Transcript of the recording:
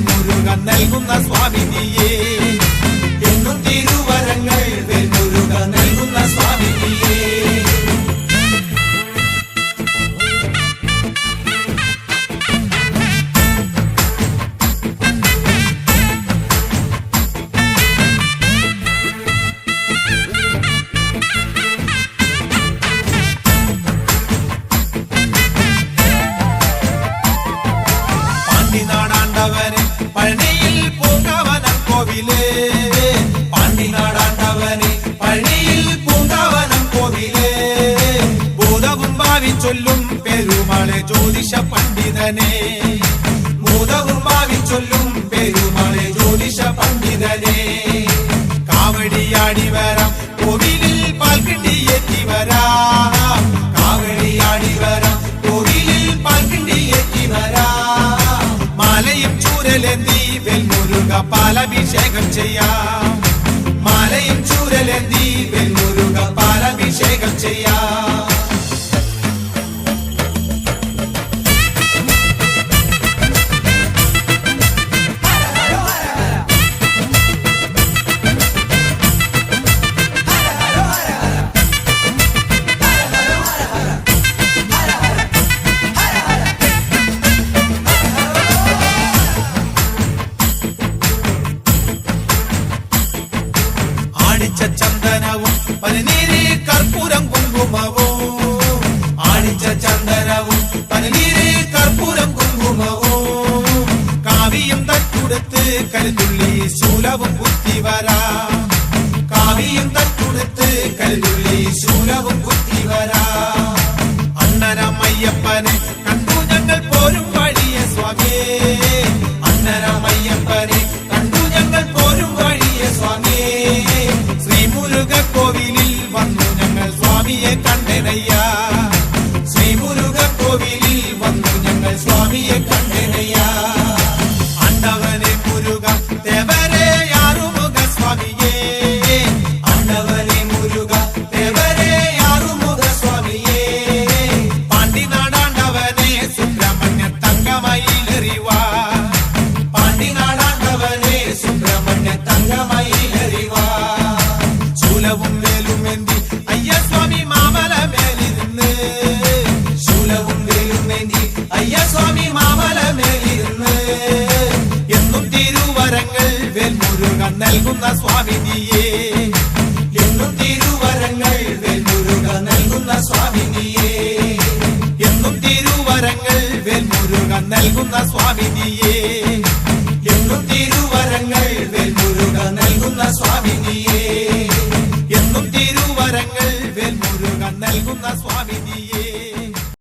മുരുകൻ നൽകുന്ന സ്വാമിനിയേ. എന്നും തിരു പഴനിയിൽ പൂങ്കവനം കോവിലേ. പാണ്ടിനാടാണ്ടവനെ പള്ളിയിൽ പൂങ്കവനം കോവിലേ. ഭൂതവും ഭാവി ചൊല്ലും പെരുമാളെ ജ്യോതിഷ പണ്ഡിതനെ. ഭൂതവും ഭാവി ചൊല്ലും പെരുമാളെ ജ്യോതിഷ പണ്ഡിതനെ. കാവടിയാടി വരാം കോവിലിൽ പാൽക്കിണ്ടിയെത്തി വരാം. പാലഭിഷേകം ചെയ്യാം. മാലയും ചൂരലെന്തി വെൽമുരുക പാലഭിഷേകം ചെയ്യാം. ആണിച്ച ചന്ദനവും പനിനീര് കർപ്പൂരം കുങ്കുമവും ആണിച്ച ചന്ദനവും പനിനീര് കർപ്പൂരം കുങ്കുമവും കാവിയും തട്ടുടുത്ത് കരുതുള്ളി ശൂലവും കുത്തി വരാം കാവിയും തട്ടുടുത്ത് കരുതുള്ളി ശൂലവും കുത്തി വരാം നൽകുന്ന സ്വാമിനിയേ. എന്നും തിരുവരങ്ങൾ വെൽമുരുക നൽകുന്ന സ്വാമിനിയേ. എന്നും തിരുവരങ്ങൾ വെൽമുരുക നൽകുന്ന സ്വാമിനിയേ. എന്നും തിരുവരങ്ങൾ വെൽമുരുക നൽകുന്ന സ്വാമിനിയേ.